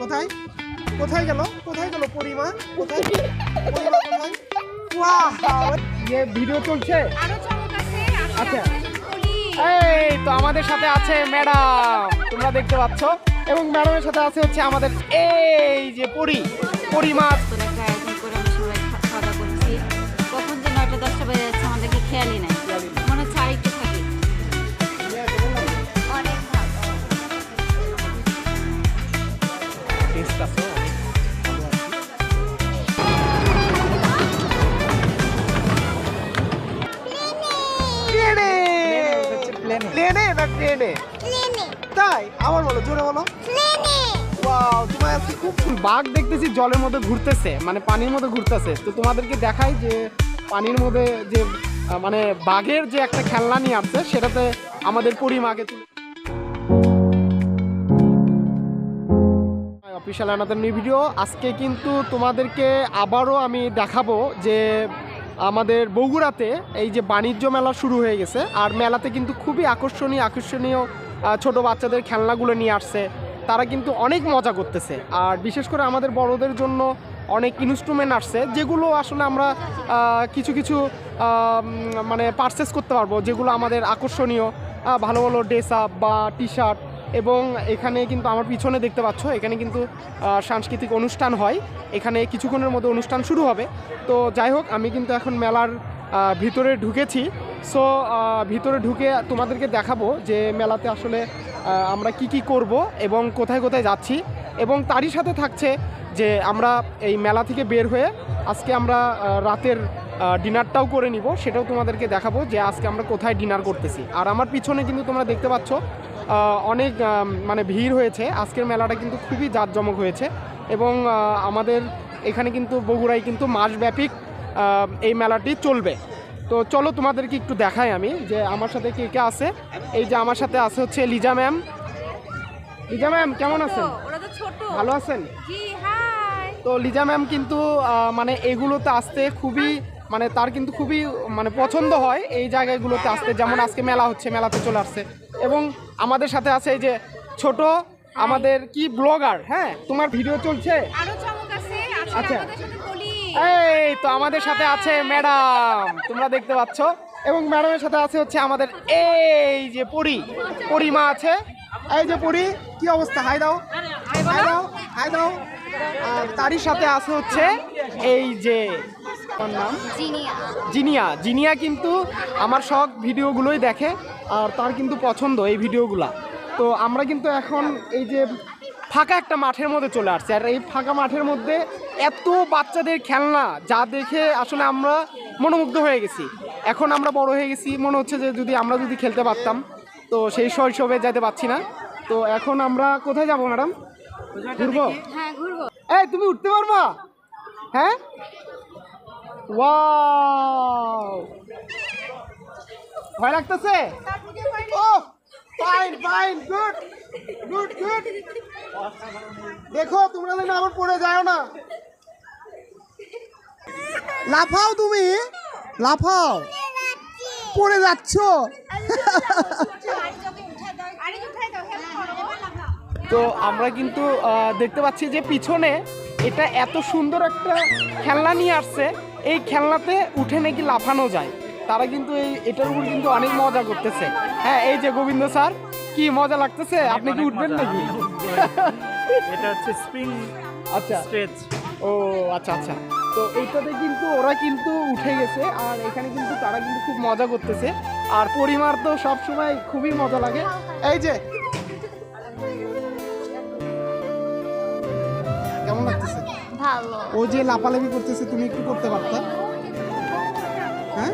কোথায়? কোথায় গেল? কোথায় গেল পরিমা? কোথায়? পরিমা কোথায়? ওয়াও যে ভিডিও চলছে? আরও চমক আছে আচ্ছা। এই তো আমাদের সাথে আছে ম্যাডাম। তোমরা দেখতে পাচ্ছ। এবং ম্যাডামের সাথে আছে হচ্ছে আমাদের এই যে পরি পরি না ট্রেনে। তাই? আবার বলো জোরে বলো। ওয়াও তোমার আজকে খুব বাঘ দেখতেছি জলের মধ্যে ঘুরতেছে মানে পানির মধ্যে ঘুরতেছে। তো তোমাদেরকে দেখাই যে পানির মধ্যে যে মানে বাঘের যে একটা খেলনা নিয়ে আসছে সেটাতে আমাদের পরিমাকে তুলে অফিসিয়াল আনাদের নিউ ভিডিও আজকে কিন্তু তোমাদেরকে আবারও আমি দেখাবো যে আমাদের বগুড়াতে এই যে বাণিজ্য মেলা শুরু হয়ে গেছে, আর মেলাতে কিন্তু খুবই আকর্ষণীয় আকর্ষণীয় ছোট বাচ্চাদের খেলনাগুলো নিয়ে আসছে। তারা কিন্তু অনেক মজা করতেছে। আর বিশেষ করে আমাদের বড়দের জন্য অনেক ইনস্ট্রুমেন্ট আসছে, যেগুলো আসলে আমরা কিছু কিছু মানে পারচেস করতে পারব, যেগুলো আমাদের আকর্ষণীয় ভালো ভালো ড্রেস আপ বা টি শার্ট এবং এখানে কিন্তু আমার পিছনে দেখতে পাচ্ছ, এখানে কিন্তু সাংস্কৃতিক অনুষ্ঠান হয়। এখানে কিছুক্ষণের মধ্যে অনুষ্ঠান শুরু হবে। তো যাই হোক, আমি কিন্তু এখন মেলার ভিতরে ঢুকেছি। সো ভিতরে ঢুকে তোমাদেরকে দেখাবো যে মেলাতে আসলে আমরা কি কি করব এবং কোথায় কোথায় যাচ্ছি। এবং তারই সাথে থাকছে যে আমরা এই মেলা থেকে বের হয়ে আজকে আমরা রাতের ডিনারটাও করে নিব। সেটাও তোমাদেরকে দেখাবো যে আজকে আমরা কোথায় ডিনার করতেছি। আর আমার পিছনে কিন্তু তোমরা দেখতে পাচ্ছ অনেক মানে ভিড় হয়েছে। আজকের মেলাটা কিন্তু খুবই জাঁকজমক হয়েছে এবং আমাদের এখানে কিন্তু বগুড়ায় কিন্তু মাসব্যাপিক এই মেলাটি চলবে। তো চলো তোমাদেরকে একটু দেখাই আমি যে আমার সাথে কে কে আছে। এই যে আমার সাথে আছে হচ্ছে লিজা ম্যাম। লিজা ম্যাম কেমন আছেন? ভালো আছেন? তো লিজা ম্যাম কিন্তু মানে এগুলোতে আসতে খুবই মানে তার কিন্তু খুবই মানে পছন্দ হয় এই জায়গাগুলোতে আসতে। যেমন আজকে মেলা হচ্ছে মেলাতে চলে আসছে। এবং আমাদের সাথে আছে এই যে ছোট আমাদের কি ব্লগার হ্যাঁ? তোমার ভিডিও চলছে? আচ্ছা। এই তো আমাদের সাথে আছে ম্যাডাম তোমরা দেখতে পাচ্ছ। এবং ম্যাডামের সাথে আছে হচ্ছে আমাদের এই যে পরি। পরিমা আছে। এই যে পরি কি অবস্থা? হাই দাও। হাই দাও হাই দাও। আর তারই সাথে আছে হচ্ছে এই যে নাম? জিনিয়া। জিনিয়া। জিনিয়া কিন্তু আমার সব ভিডিওগুলোই দেখে আর তার কিন্তু পছন্দ এই ভিডিওগুলা। তো আমরা কিন্তু এখন এই যে ফাঁকা একটা মাঠের মধ্যে চলে আসছে। আর এই ফাঁকা মাঠের মধ্যে এত বাচ্চাদের খেলনা যা দেখে আসলে আমরা মনোমুগ্ধ হয়ে গেছি। এখন আমরা বড় হয়ে গেছি মনে হচ্ছে যে যদি আমরা যদি খেলতে পারতাম তো সেই শৈশবে যেতে পারছি না। তো এখন আমরা কোথায় যাব ম্যাডাম? হ্যাঁ ঘুরবো। এই, তুমি উঠতে পারবা? হ্যাঁ? ভয় লাগতেছে? ও fine fine good good good দেখো, তোমরা যেন আবার পড়ে যাও না। লাফাও তুমি, লাফাও। পড়ে যাচ্ছ। তো আমরা কিন্তু দেখতে পাচ্ছি যে পিছনে এটা এত সুন্দর একটা খেলনা নিয়ে আসছে। এই খেলনাতে উঠে নাকি লাফানো যায়। তারা কিন্তু এই এটার উপর কিন্তু অনেক মজা করতেছে। হ্যাঁ এই যে গোবিন্দ স্যার কি মজা লাগতেছে? আপনি কি উঠবেন নাকি? এটা হচ্ছে স্প্রিং আচ্ছা। স্ট্রেচ ও আচ্ছা আচ্ছা। তো এইটাতে কিন্তু ওরা কিন্তু উঠে গেছে আর এখানে কিন্তু তারা কিন্তু খুব মজা করতেছে। আর পরিমার তো সবসময় খুবই মজা লাগে। এই যে কেমন লাগতেছে? ভালো। ও যে লাপালাপি করতেছে তুমি একটু করতে পারতা? হ্যাঁ?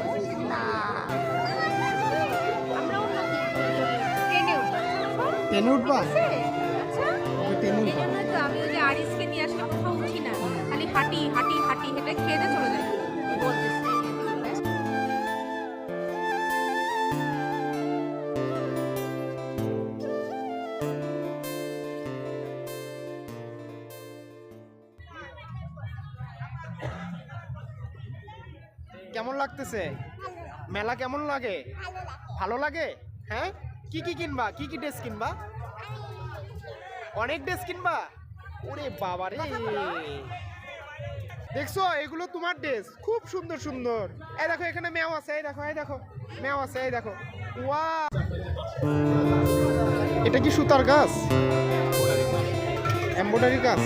টেনে উঠবা। আচ্ছা। টেনে উঠবা। তো আমি ওই যে আরিসকে নিয়ে আসলে কোথাও উঠি না। খালি হাঁটি হাঁটি হাঁটি হেঁটে খেয়ে চলে যাই। বলতেছে। লাগতেছে? মেলা কেমন লাগে? ভালো লাগে? হ্যাঁ? কি কি কিনবা? কি কি ড্রেস কিনবা? অনেক ড্রেস কিনবা? ওরে বাবা রে। দেখছ, এগুলো তোমার ড্রেস। খুব সুন্দর সুন্দর। এই দেখো, এখানে ম্যাও আছে। এই দেখো এই দেখো। ম্যাও আছে, এই দেখো। ওয়া এটা কি সুতার গাছ? এমব্রয়ডারি গাছ।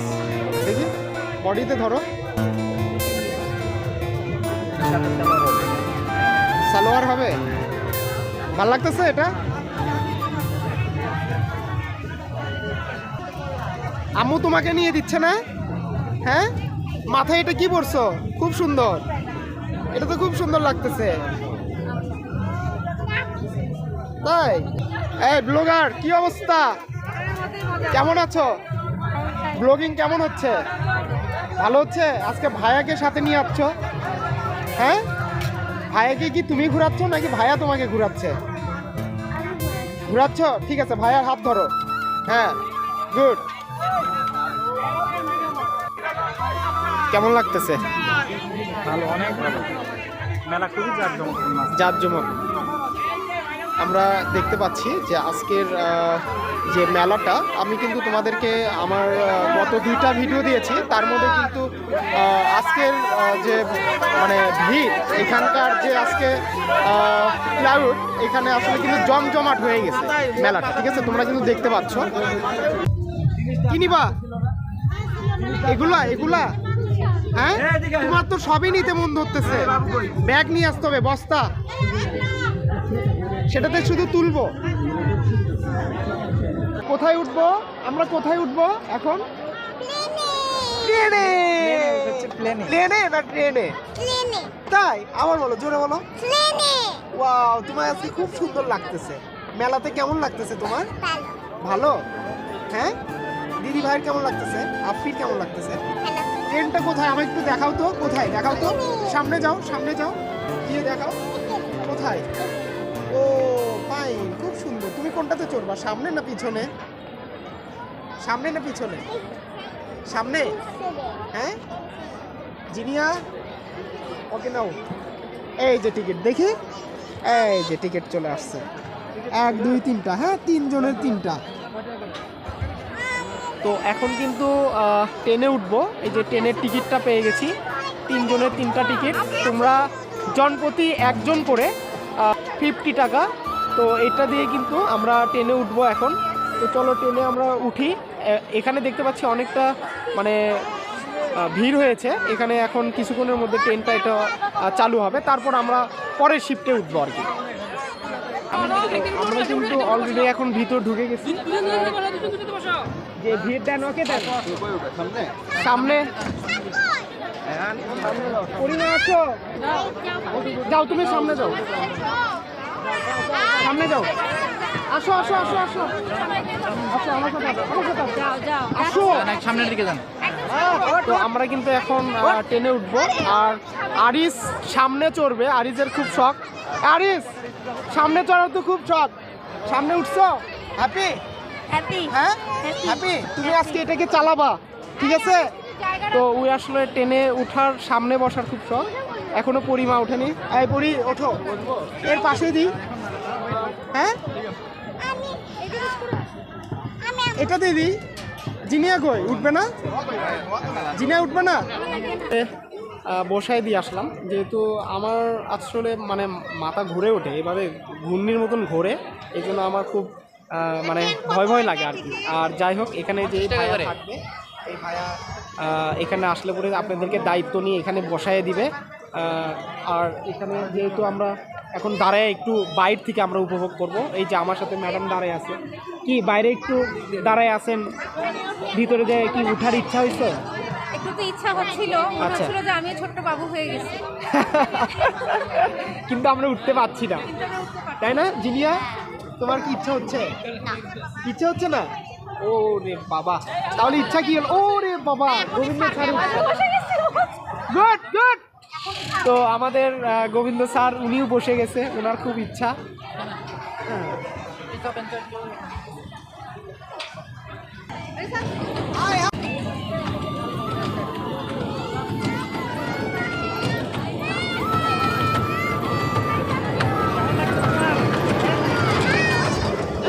দেখি, বডিতে ধরো। সালোয়ার হবে? ভালো লাগতেছে এটা? আম্মু তোমাকে নিয়ে দিচ্ছে না? হ্যাঁ? মাথায় এটা কি পরছো? খুব সুন্দর। এটা তো খুব সুন্দর লাগতেছে। তাই? এই, ব্লগার, কি অবস্থা? কেমন আছো? ব্লগিং কেমন হচ্ছে? ভালো হচ্ছে? আজকে ভাইয়াকে সাথে নিয়ে আসছো? হ্যাঁ? ভাইয়াকে কি তুমি ঘুরাচ্ছ নাকি ভাইয়া তোমাকে ঘুরাচ্ছে? ঘুরাচ্ছ? ঠিক আছে ভাইয়ার হাত ধরো। হ্যাঁ গুড। কেমন লাগতেছে? ভালো অনেক ভালো। মেলা খুবই জাঁকজমক। জাঁকজমক। আমরা দেখতে পাচ্ছি যে আজকের যে মেলাটা, আমি কিন্তু তোমাদেরকে আমার গত দুইটা ভিডিও দিয়েছি। তার মধ্যে কিন্তু আজকের যে মানে ভিড়, এখানকার যে আজকে ক্লাউড এখানে আসলে কিন্তু জমজমাট হয়ে গেছে মেলাটা, ঠিক আছে? তোমরা কিন্তু দেখতে পাচ্ছ। কিনিবা এগুলা এগুলা? হ্যাঁ? তোমার তো সবই নিতে মন ধরতেছে। ব্যাগ নিয়ে আসতে হবে, বস্তা। সেটাতে শুধু তুলবো। কোথায় উঠবো? আমরা কোথায় উঠবো এখন? ট্রেনে প্লেনে। না ট্রেনে? তাই আবার বলো জোরে বলো। ওয়াও তোমার আজকে খুব সুন্দর লাগতেছে। মেলাতে কেমন লাগতেছে তোমার? ভালো। হ্যাঁ? দিদি ভাইয়ের কেমন লাগতেছে? আফির কেমন লাগতেছে? ট্রেনটা কোথায়? আমাকে একটু দেখাও তো কোথায়? দেখাও তো। সামনে যাও সামনে যাও। গিয়ে দেখাও। কোথায়? ও ফাইন খুব সুন্দর। তুমি কোনটাতে চড়বা, সামনে না পিছনে? সামনে না পিছনে? সামনে? হ্যাঁ? জিনিয়া? ওকে, নাও। এই যে টিকিট, দেখি। এই যে টিকিট চলে আসছে। এক, দুই, তিনটা হ্যাঁ? তিনজনের তিনটা। তো এখন কিন্তু ট্রেনে উঠবো। এই যে ট্রেনের টিকিটটা পেয়ে গেছি। তিনজনের তিনটা টিকিট। তোমরা জনপ্রতি একজন করে ফিফটি টাকা। তো এটা দিয়ে কিন্তু আমরা ট্রেনে উঠবো এখন। তো চলো ট্রেনে আমরা উঠি। এখানে দেখতে পাচ্ছি অনেকটা মানে ভিড় হয়েছে। এখানে এখন কিছুক্ষণের মধ্যে ট্রেনটা এটা চালু হবে। তারপর আমরা পরের শিফটে উঠবো আর কি। আমরা কিন্তু অলরেডি এখন ভিতর ঢুকে গেছি। যে ভিড় দেন ওকে দেন সামনে। যাও তুমি সামনে যাও। সামনে যাও। আসো আসো আসো আসো। আসো আমার সাথে আসো, আমার সাথে আসো। যাও যাও আসো। সামনের দিকে যান। তো আমরা কিন্তু এখন ট্রেনে উঠবো। আর আরিস সামনে চড়বে। আরিসের খুব শখ। আরিস সামনে চড়ার তো খুব শখ। সামনে উঠছো? হ্যাপি হ্যাপি হ্যাঁ? হ্যাপি তুমি আজকে এটাকে চালাবা। ঠিক আছে? তো ওই আসলে ট্রেনে উঠার সামনে বসার খুব শখ। এখনও পরিমা ওঠেনি। এই পরি ওঠো। এর পাশে দিই হ্যাঁ? এটা দিয়ে দিই জিনিয়া কই? উঠবে না? জিনিয়া উঠবে না? বসায় দিয়ে আসলাম। যেহেতু আমার আসলে মানে মাথা ঘুরে ওঠে এভাবে ঘূর্ণির মতন ঘোরে এই জন্য আমার খুব মানে ভয় ভয় লাগে আর কি। আর যাই হোক এখানে যে ভাইয়া থাকবে এই ভাইয়া এখানে আসলে পরে আপনাদেরকে দায়িত্ব নিয়ে এখানে বসায় দিবে। আর এখানে যেহেতু আমরা এখন দাঁড়ায় একটু বাইর থেকে আমরা উপভোগ করব। এই যে আমার সাথে ম্যাডাম দাঁড়ায় আছে। কি বাইরে একটু দাঁড়ায় আছেন? ভিতরে যে কি উঠার ইচ্ছা হয়েছে? একটু তো ইচ্ছা হচ্ছিল। আচ্ছা। হচ্ছিল যে ছোট্ট বাবু হয়ে গেছি। কিন্তু আমরা উঠতে পারছি না। তাই না জিনিয়া? তোমার কি ইচ্ছা হচ্ছে? ইচ্ছা হচ্ছে না? ও রে বাবা। তাহলে ইচ্ছা কি হলো? ও রে বাবা গোবিন্দ স্যার গুড গুড। তো আমাদের গোবিন্দ স্যার উনিও বসে গেছে ওনার খুব ইচ্ছা। হ্যাঁ।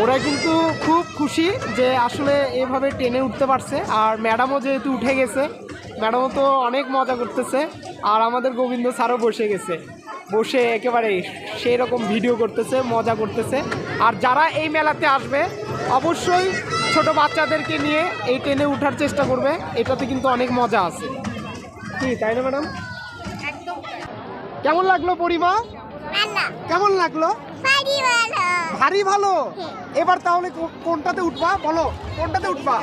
ওরা কিন্তু খুব খুশি যে আসলে এভাবে ট্রেনে উঠতে পারছে। আর ম্যাডামও যেহেতু উঠে গেছে ম্যাডামও তো অনেক মজা করতেছে। আর আমাদের গোবিন্দ স্যারও বসে গেছে। বসে একেবারে সেই রকম ভিডিও করতেছে মজা করতেছে। আর যারা এই মেলাতে আসবে অবশ্যই ছোট বাচ্চাদেরকে নিয়ে এই ট্রেনে ওঠার চেষ্টা করবে। এটাতে কিন্তু অনেক মজা আছে। কি তাই না ম্যাডাম? কেমন লাগল পরিমা? কেমন লাগল? ভারী ভালো। এবার তাহলে কোনটাতে উঠবা? বলো কোনটাতে উঠবা?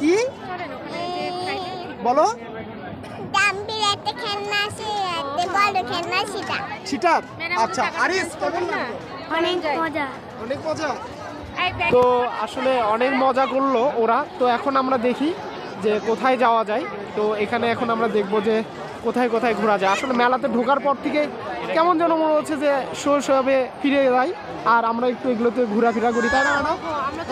কি? বলো। ডাম্বির একটা খেলনা আছে একটা বড় খেলনা সেটা। সিটার? আচ্ছা আরিস কেমন অনেক মজা। অনেক মজা? তো আসলে অনেক মজা করল ওরা। তো এখন আমরা দেখি যে কোথায় যাওয়া যায়। তো এখানে এখন আমরা দেখব যে কোথায় কোথায় ঘোরা যায়। আসলে মেলাতে ঢোকার পর থেকে কেমন যেন মনে হচ্ছে যে শৈশবে ফিরে যাই আর আমরা একটু এগুলোতে ঘোরাফেরা করি তাই না ম্যাডাম?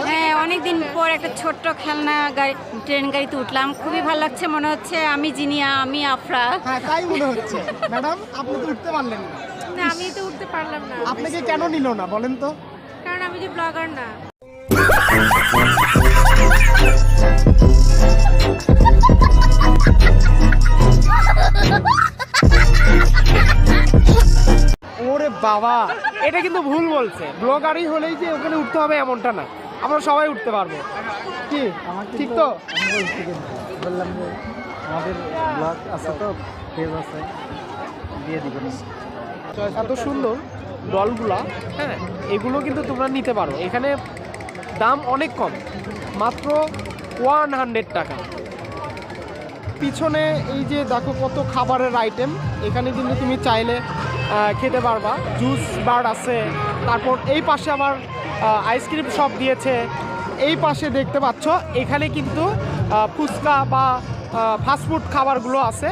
হ্যাঁ অনেক দিন পর একটা ছোট্ট খেলনা গাড়ি ট্রেন গাড়িতে উঠলাম। খুবই ভালো লাগছে মনে হচ্ছে আমি জিনিয়া আমি আফরা। হ্যাঁ তাই মনে হচ্ছে। ম্যাডাম আপনি তো উঠতে পারলেন না। না আমি তো উঠতে পারলাম না। আপনাকে কেন নিল না বলেন তো? কারণ আমি যে ব্লগার না। ওরে বাবা, এটা কিন্তু ভুল বলছে। ব্লগারই হলেই যে ওখানে উঠতে হবে এমনটা না। আমরা সবাই উঠতে পারব। কি? ঠিক তো? বললাম যে আমাদের ব্লগ আছে তো পেজ আছে দিয়ে দিবেন এত সুন্দর ডলগুলা হ্যাঁ এগুলো কিন্তু তোমরা নিতে পারো। এখানে দাম অনেক কম, মাত্র ওয়ান হান্ড্রেড টাকা। পিছনে এই যে দেখো কত খাবারের আইটেম এখানে কিন্তু তুমি চাইলে খেতে পারবা। জুস বার আছে। তারপর এই পাশে আবার আইসক্রিম শপ দিয়েছে। এই পাশে দেখতে পাচ্ছ এখানে কিন্তু আহ, ফুচকা বা ফাস্টফুড খাবারগুলো আছে।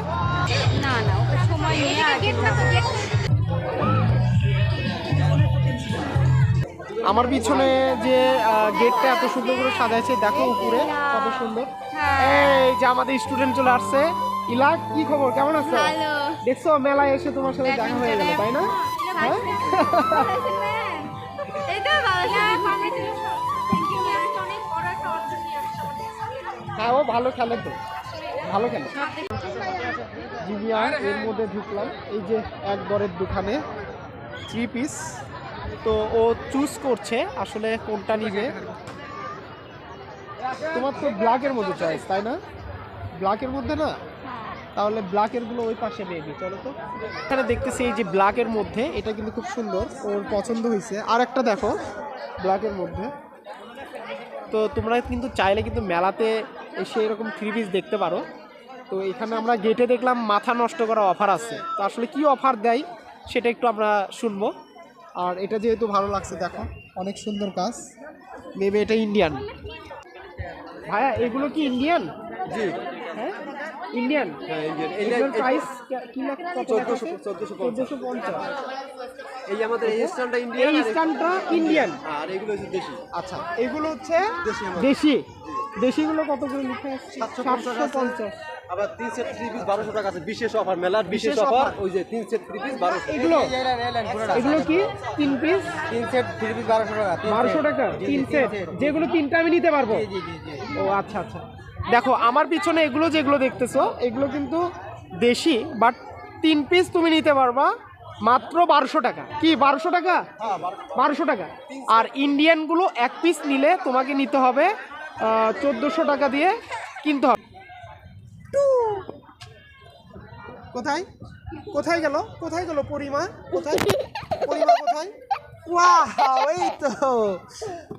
না না সময় আমার পিছনে যে আহ, গেটটা এত সুন্দর করে সাজাইছে দেখো উপরে কত সুন্দর। এই যে আমাদের স্টুডেন্ট চলে আসছে। ইলা কি খবর? কেমন আছো? দেখছ, মেলায় এসে তোমার সাথে দেখা হয়ে গেল, তাই না? হ্যাঁ? হ্যাঁ ও ভালো খেলে তো। ভালো খেলে। জিবিয়া এর মধ্যে ঢুকলাম। এই যে এক দরের দোকানে থ্রি পিস তো ও চুজ করছে আসলে কোনটা নিবে। তোমার তো ব্ল্যাকের মধ্যে চয়েস তাই না? ব্ল্যাকের মধ্যে না? তাহলে ব্ল্যাকেরগুলো ওই পাশে নেবি চলো তো। এখানে দেখতেছি এই যে ব্ল্যাকের মধ্যে এটা কিন্তু খুব সুন্দর ওর পছন্দ হয়েছে। আর একটা দেখো ব্ল্যাকের মধ্যে। তো তোমরা কিন্তু চাইলে কিন্তু মেলাতে এসে এরকম থ্রি পিস দেখতে পারো। তো এখানে আমরা গেটে দেখলাম মাথা নষ্ট করা অফার আছে। তো আসলে কি অফার দেয় সেটা একটু আমরা শুনব। আর এটা যেহেতু ভালো লাগছে দেখো অনেক সুন্দর কাজ। মেবি এটা ইন্ডিয়ান ভাইয়া এগুলো কি ইন্ডিয়ান জি। হ্যাঁ? ইন্ডিয়ান এগুলোর প্রাইস কি লাখ কত চোদ্দোশো পঞ্চাশ। এই আমাদের এই স্ট্যান্ডটা এই ইন্ডিয়ান স্ট্যান্ডটা ইন্ডিয়ান আর এগুলো হচ্ছে দেশি। আচ্ছা এগুলো হচ্ছে দেশি দেশি। দেশিগুলো কত করে লিখে আছে। সাতশো পঞ্চাশ। আবার তিন সেট থ্রি পিস বারোশো টাকা আছে। বিশেষ অফার মেলার বিশেষ অফার ওই যে তিন সেট থ্রি পিস বারোশো। এগুলো এগুলো কি? তিন পিস তিন সেট থ্রি পিস বারোশো টাকা বারোশো। টাকা? তিন সেট যেগুলো তিনটা আমি নিতে পারব? জি, জি, জি, জি। ও আচ্ছা আচ্ছা। দেখো আমার পিছনে এগুলো যেগুলো দেখতেছো এগুলো কিন্তু দেশি বাট তিন পিস তুমি নিতে পারবা মাত্র বারোশো টাকা। কি বারোশো টাকা? বারোশো টাকা। আর ইন্ডিয়ানগুলো এক পিস নিলে তোমাকে নিতে হবে চোদ্দোশো টাকা দিয়ে কিনতে হবে। কোথায়? কোথায় গেল? কোথায় গেল পরিমা? কোথায়? পরিমা কোথায়? এই তো।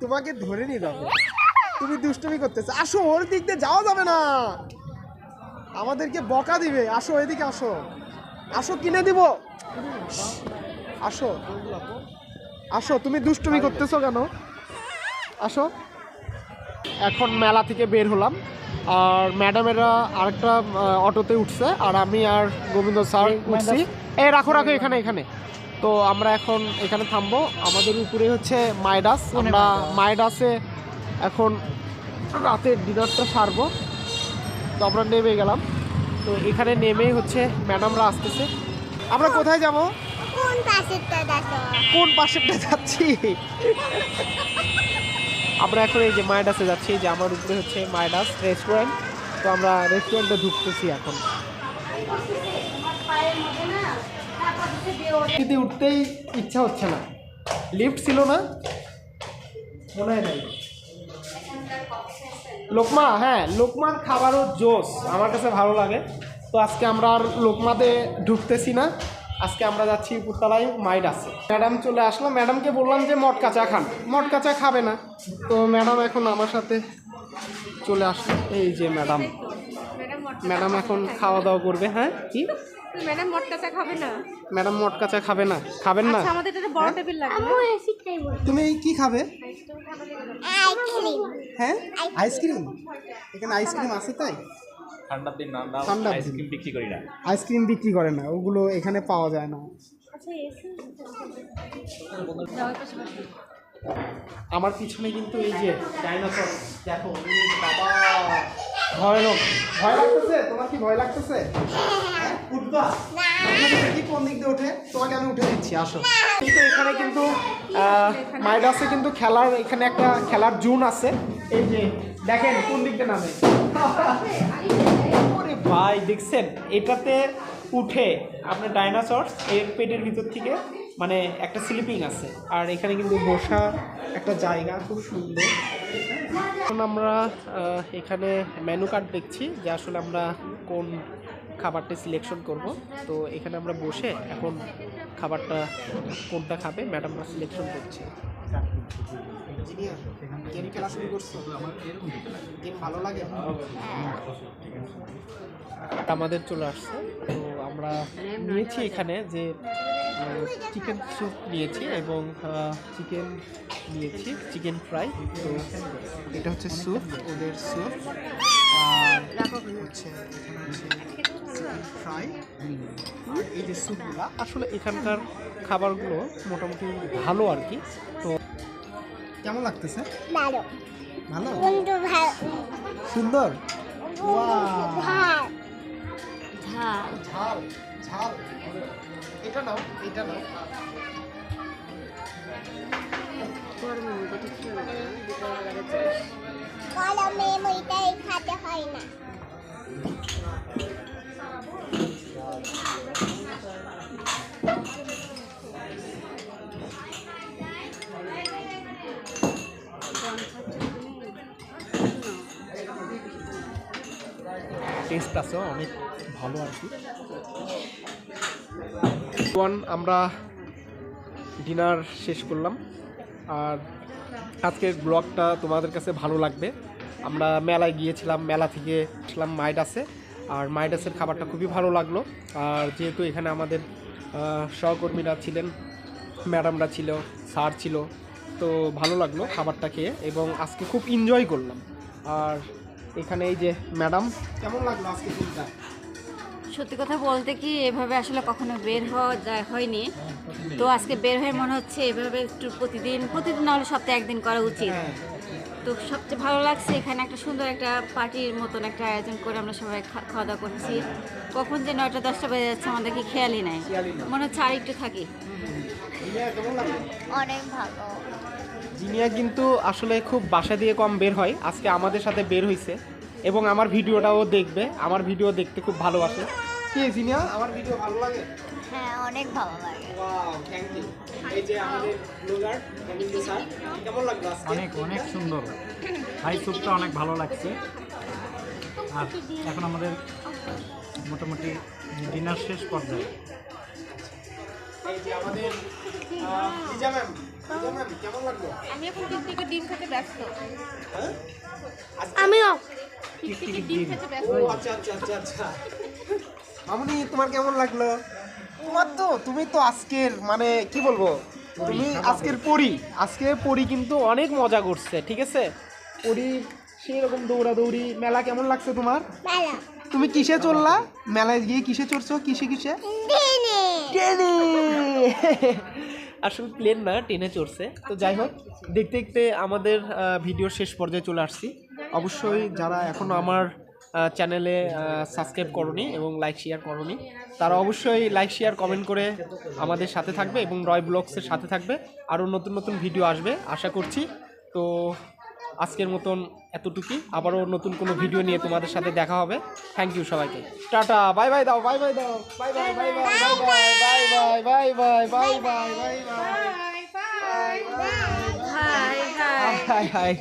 তোমাকে ধরে যাবে তুমি দুষ্টুমি করতেছো। আসো ওর দিক দিয়ে যাওয়া যাবে না। আমাদেরকে বকা দিবে। আসো এদিকে আসো। আসো কিনে দিব। আসো। আসো তুমি দুষ্টুমি করতেছো কেন? আসো। এখন মেলা থেকে বের হলাম। আর ম্যাডামেরা আরেকটা অটোতে উঠছে। আর আমি আর গোবিন্দ স্যার উঠছি। এই রাখো রাখো এখানে এখানে। তো আমরা এখন এখানে থামবো। আমাদের উপরে হচ্ছে মাইডাস। আমরা মাইডাসে এখন রাতের ডিনারটা সারবো। তো আমরা নেমে গেলাম। তো এখানে নেমেই হচ্ছে ম্যাডামরা আসতেছে। আমরা কোথায় যাব? কোন পাশেরটা দেখো? কোন পাশেরটা যাচ্ছি? আমরা এখন এই যে মাইডাসে যাচ্ছি যে আমার উপরে হচ্ছে মাইডাস রেস্টুরেন্ট তো আমরা রেস্টুরেন্টে ঢুকতেছি এখন। কিন্তু উঠতেই ইচ্ছা হচ্ছে না। লিফট ছিল না। মনে হয় নাই। লোকমা হ্যাঁ লোকমার খাবারও জোস আমার কাছে ভালো লাগে। তো আজকে আমরা আর লোকমাতে ঢুকতেছি না। আজকে আমরা যাচ্ছি উপরতলায় মাইড আছে ম্যাডাম চলে আসলাম ম্যাডামকে বললাম যে, মটকা চা খান। মটকা চা খাবে না। তো ম্যাডাম এখন আমার সাথে চলে আসলো। এই যে ম্যাডাম। ম্যাডাম এখন খাওয়া দাওয়া করবে। হ্যাঁ কি? ম্যাডাম মটকা চা খাবে না? ম্যাডাম মটকা চা খাবে না। খাবেন না? আচ্ছা আমাদের এটা বড় টেবিল লাগবে। তুমি কি খাবে? আইসক্রিম হ্যাঁ আইসক্রিম এখানে আইসক্রিম আছে তাই? ঠান্ডার দিন না দিন। আইসক্রিম বিক্রি করি না। আইসক্রিম বিক্রি করে না ওগুলো এখানে পাওয়া যায় না। আমার পিছনে কিন্তু এই যে ডাইনোসর দেখো বাবা। ভয়ানক ভয় লাগতেছে? তোমার কি ভয় লাগতেছে? হ্যাঁ? কোন দিক দিয়ে তোমাকে আমি উঠে দিচ্ছি, আসো। কিন্তু এখানে কিন্তু কিন্তু খেলার, এখানে একটা খেলার জোন আছে। এই যে, দেখেন কোন ভাই, দেখছেন? এটাতে উঠে আপনার ডাইনোসর, এর পেটের ভিতর থেকে মানে একটা স্লিপিং আছে। আর এখানে কিন্তু বসা একটা জায়গা খুব সুন্দর। এখন আমরা এখানে মেনু কার্ড দেখছি যে আসলে আমরা কোন খাবারটা সিলেকশন করব। তো এখানে আমরা বসে এখন খাবারটা কোনটা খাবে ম্যাডামরা সিলেকশন করছে। আমাদের চলে আসছে। তো আমরা নিয়েছি এখানে যে চিকেন স্যুপ নিয়েছি এবং চিকেন নিয়েছি চিকেন ফ্রাই তো এটা হচ্ছে স্যুপ ওদের স্যুপ আর হচ্ছে ফ্রাই আর এই যে স্যুপগুলো আসলে এখানকার খাবারগুলো মোটামুটি ভালো আর কি তো কেমন লাগতেছে? ভালো। ভালো? সুন্দর? ঝাল। ঝাল এটা নাও এটা নাও। গরমে মুইটাই খাতে হয় না। টেস্ট আছে অনেক ভালো আর কি। আমরা ডিনার শেষ করলাম। আর আজকের ব্লগটা তোমাদের কাছে ভালো লাগবে। আমরা মেলায় গিয়েছিলাম, মেলা থেকে আসলাম মাইডাসে আর মাইডাসের খাবারটা খুবই ভালো লাগল। আর যেহেতু এখানে আমাদের সহকর্মীরা ছিলেন ম্যাডামরা ছিল স্যার ছিল তো ভালো লাগল খাবারটা খেয়ে এবং আজকে খুব এনজয় করলাম। আর এখানে এই যে ম্যাডাম কেমন লাগল আজকে দিনটা? সত্যি কথা বলতে কি এভাবে আসলে কখনো বের হওয়া যায় হয়নি। তো আজকে বের হয়ে মনে হচ্ছে এভাবে একটু প্রতিদিন প্রতিদিন নাহলে সপ্তাহে একদিন করা উচিত। হ্যাঁ। তো সবচেয়ে ভালো লাগছে এখানে একটা সুন্দর একটা পার্টির মতন একটা আয়োজন করে আমরা সবাই খাওয়া দাওয়া করছি। কখন যে নয়টা দশটা বেজে যাচ্ছে আমাদের কি খেয়ালই নাই। মনে হচ্ছে আর একটু থাকি। অনেক ভালো। জিনিয়া কিন্তু আসলে খুব বাসা দিয়ে কম বের হয়। আজকে আমাদের সাথে বের হয়েছে এবং আমার ভিডিওটাও দেখবে। আমার ভিডিও দেখতে খুব ভালোবাসে। কি জিনিয়া আমার ভিডিও ভালো লাগে। হ্যাঁ অনেক ভালো লাগে। ওয়াও থ্যাংক ইউ এই যে আমাদের ব্লগার গোবিন্দ স্যার কেমন লাগল আজকে? অনেক অনেক সুন্দর। হাই স্যুপটা অনেক ভালো লাগছে। আর এখন আমাদের মোটামুটি ডিনার শেষ পর্যায়ে। এই যে আমাদের আহ, লিজা ম্যাম লিজা ম্যাম কেমন লাগল? আমি এখন টিকটিকি ডিম খেতে ব্যস্ত। হ্যাঁ? আমিও। ডিম খেতে ব্যস্ত। ও আচ্ছা আচ্ছা আচ্ছা আচ্ছা। মামুনি তোমার কেমন লাগল? তোমার তো তুমি তো আজকের মানে কি বলব? তুমি আজকের পরি। আজকে পরি কিন্তু অনেক মজা করছে ঠিক আছে? পরি সেই রকম দৌড়াদৌড়ি মেলা কেমন লাগছে তোমার? তুমি কিসে চললা মেলায় গিয়ে কিসে চড়ছো? কিসে কিসে? ট্রেনে। আসলে প্লেন না ট্রেনে চড়ছে। তো যাই হোক দেখতে দেখতে আমাদের ভিডিও শেষ পর্যায়ে চলে আসছি। অবশ্যই যারা এখনও আমার চ্যানেলে সাবস্ক্রাইব করনি এবং লাইক শেয়ার করনি তারা অবশ্যই লাইক শেয়ার কমেন্ট করে আমাদের সাথে থাকবে এবং রয় ব্লগসের সাথে থাকবে আরও নতুন নতুন ভিডিও আসবে আশা করছি তো আজকের মতন এতটুকুই আবারও নতুন কোনো ভিডিও নিয়ে তোমাদের সাথে দেখা হবে থ্যাংক ইউ সবাইকে টাটা বাই বাই দাও বাই বাই দাও bye bye bye bye bye bye bye bye bye bye bye bye bye hi hi hi hi